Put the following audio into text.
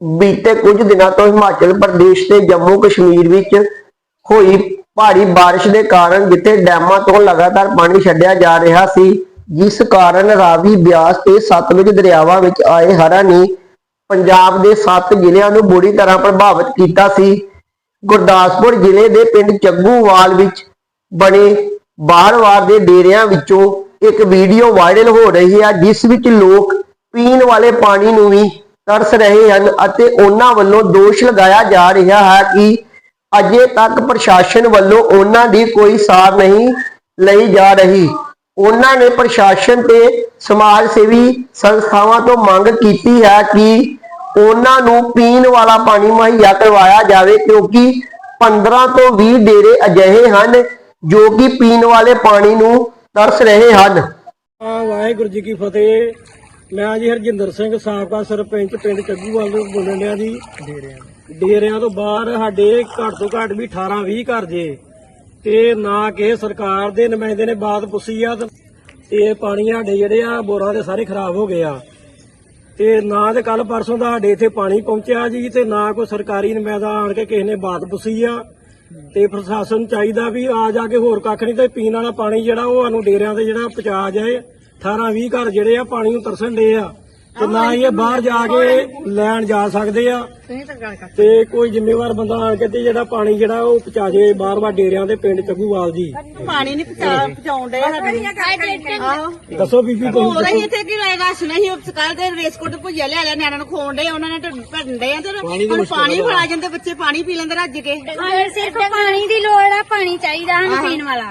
ਬੀਤੇ ਕੁਝ ਦਿਨਾਂ ਤੋਂ ਹਿਮਾਚਲ ਪ੍ਰਦੇਸ਼ ਤੇ ਜੰਮੂ ਕਸ਼ਮੀਰ ਵਿੱਚ ਹੋਈ ਭਾਰੀ ਬਾਰਿਸ਼ ਦੇ ਕਾਰਨ ਜਿੱਥੇ ਡੈਮਾਂ ਤੋਂ ਲਗਾਤਾਰ ਪਾਣੀ ਛੱਡਿਆ ਜਾ ਰਿਹਾ ਸੀ, ਜਿਸ ਕਾਰਨ ਰਾਵੀ ਬਿਆਸ ਤੇ ਸਤਲੁਜ ਦਰਿਆਵਾਂ ਵਿੱਚ ਆਏ ਹੜ੍ਹਾਂ ਨੇ ਪੰਜਾਬ ਦੇ 7 ਜ਼ਿਲ੍ਹਿਆਂ ਨੂੰ ਬੁਰੀ ਤਰ੍ਹਾਂ ਪ੍ਰਭਾਵਿਤ ਕੀਤਾ ਸੀ। ਗੁਰਦਾਸਪੁਰ ਜ਼ਿਲ੍ਹੇ ਦੇ ਪਿੰਡ ਚੱਗੂਵਾਲ ਵਿੱਚ ਬਣੇ ਬਾਹਰਵਾਰ ਦੇ ਡੇਰਿਆਂ ਵਿੱਚੋਂ ਇੱਕ ਵੀਡੀਓ ਵਾਇਰਲ ਹੋ ਰਹੀ ਹੈ, ਜਿਸ ਵਿੱਚ ਲੋਕ ਪੀਣ ਵਾਲੇ ਪਾਣੀ ਨੂੰ ਵੀ ਤਰਸ ਰਹੇ ਹਨ ਅਤੇ ਉਹਨਾਂ ਵੱਲੋਂ ਦੋਸ਼ ਲਗਾਇਆ ਜਾ ਰਿਹਾ ਹੈ ਕਿ ਅਜੇ ਤੱਕ ਪ੍ਰਸ਼ਾਸਨ ਵੱਲੋਂ ਉਹਨਾਂ ਦੀ ਕੋਈ ਸਾਰ ਨਹੀਂ ਲਈ ਜਾ ਰਹੀ। ਉਹਨਾਂ ਨੇ ਪ੍ਰਸ਼ਾਸਨ ਤੇ ਸਮਾਜ ਸੇਵੀ ਸੰਸਥਾਵਾਂ ਤੋਂ ਮੰਗ ਕੀਤੀ ਹੈ ਕਿ ਉਹਨਾਂ ਨੂੰ ਪੀਣ ਵਾਲਾ ਪਾਣੀ ਮੁਹੱਈਆ ਕਰਵਾਇਆ ਜਾਵੇ ਕਿਉਂਕਿ 15 ਤੋਂ 20 ਡੇਰੇ ਅਜਿਹੇ ਹਨ ਜੋ ਕਿ ਪੀਣ ਵਾਲੇ ਪਾਣੀ ਨੂੰ ਤਰਸ ਰਹੇ ਹਨ। ਵਾਹਿਗੁਰੂ ਜੀ ਕੀ ਫਤਿਹ। ਮੈਂ ਜੀ ਹਰਜਿੰਦਰ ਸਿੰਘ, ਸਾਬਕਾ ਸਰਪੰਚ ਪਿੰਡ ਚੱਗੂਵਾਲ ਤੋਂ ਬੋਲਣ ਡਿਆ ਜੀ ਡੇਰਿਆਂ ਤੋਂ ਬਾਹਰ ਸਾਡੇ ਘੱਟ ਤੋਂ ਘੱਟ ਵੀ 18 20 ਘਰ ਜੇ। ਤੇ ਨਾ ਕਿ ਸਰਕਾਰ ਦੇ ਨੁਮਾਇੰਦੇ ਨੇ ਬਾਤ ਪੁੱਛੀ ਆ ਤੇ ਪਾਣੀ ਸਾਡੇ ਜਿਹੜੇ ਆ, ਬੋਰਾਂ ਦੇ ਸਾਰੇ ਖਰਾਬ ਹੋ ਗਏ ਆ। ਤੇ ਨਾ ਤੇ ਕੱਲ ਪਰਸੋਂ ਦਾ ਸਾਡੇ ਇੱਥੇ ਪਾਣੀ ਪਹੁੰਚਿਆ ਜੀ ਤੇ ਨਾ ਕੋਈ ਸਰਕਾਰੀ ਨੁਮਾਇੰਦਾ ਆਣ ਕੇ ਕਿਸੇ ਨੇ ਬਾਤ ਪੁੱਛੀ ਆ। ਤੇ ਪ੍ਰਸ਼ਾਸਨ ਚਾਹੀਦਾ ਵੀ ਆ ਜਾ ਕੇ ਹੋਰ ਕੱਖ ਨਹੀਂ ਤੇ ਪੀਣ ਵਾਲਾ ਪਾਣੀ ਜਿਹੜਾ ਉਹ ਸਾਨੂੰ ਡੇਰਿਆਂ ਤੇ ਜਿਹੜਾ ਪਹੁੰਚਾ ਜਾਏ। 18 20 ਘਰ ਜਿਹੜੇ ਆ ਪਾਣੀ ਨੂੰ ਤਰਸਣ ਦੇ ਆ। ਤੇ ਨਾ ਹੀ ਇਹ ਬਾਹਰ ਜਾ ਕੇ ਲੈਣ ਜਾ ਸਕਦੇ ਆ। ਤੇ ਕੋਈ ਜ਼ਿੰਮੇਵਾਰ ਬੰਦਾ ਆਣ ਕੇ ਤੇ ਜਿਹੜਾ ਪਾਣੀ ਜਿਹੜਾ ਉਹ ਪਹੁੰਚਾ ਜੇ ਬਾਰ-ਬਾਰ ਡੇਰਿਆਂ ਦੇ ਪਿੰਡ ਚੱਗੂਵਾਲ ਜੀ। ਪਾਣੀ ਨਹੀਂ ਪਹੁੰਚਾਉਣ ਦੇ ਦੱਸੋ ਬੀਬੀ ਤੁਸੀਂ ਹੋਰ ਅਸੀਂ ਇੱਥੇ ਕੀ ਲਾਏਗਾ ਨਹੀਂ ਉਹ ਕੱਲ ਦੇ ਰੇਸਕੋਟ ਭੁਜਿਆ ਲਿਆ ਲਿਆ ਨਿਆਣਿਆਂ ਨੂੰ ਖੋਣ ਦੇ ਉਹਨਾਂ ਨੇ ਢਿੱਡ ਭਰਨ ਦੇ ਆ। ਤੇ ਹੁਣ ਪਾਣੀ ਫੜਾ ਜਾਂਦੇ ਬੱਚੇ ਪਾਣੀ ਪੀ ਲੈਂਦੇ ਰੱਜ ਕੇ। ਸਿਰਫ ਪਾਣੀ ਦੀ ਲੋੜ ਆ ਪਾਣੀ ਚਾਹੀਦਾ ਸਾਨੂੰ ਪੀਣ ਵਾਲਾ।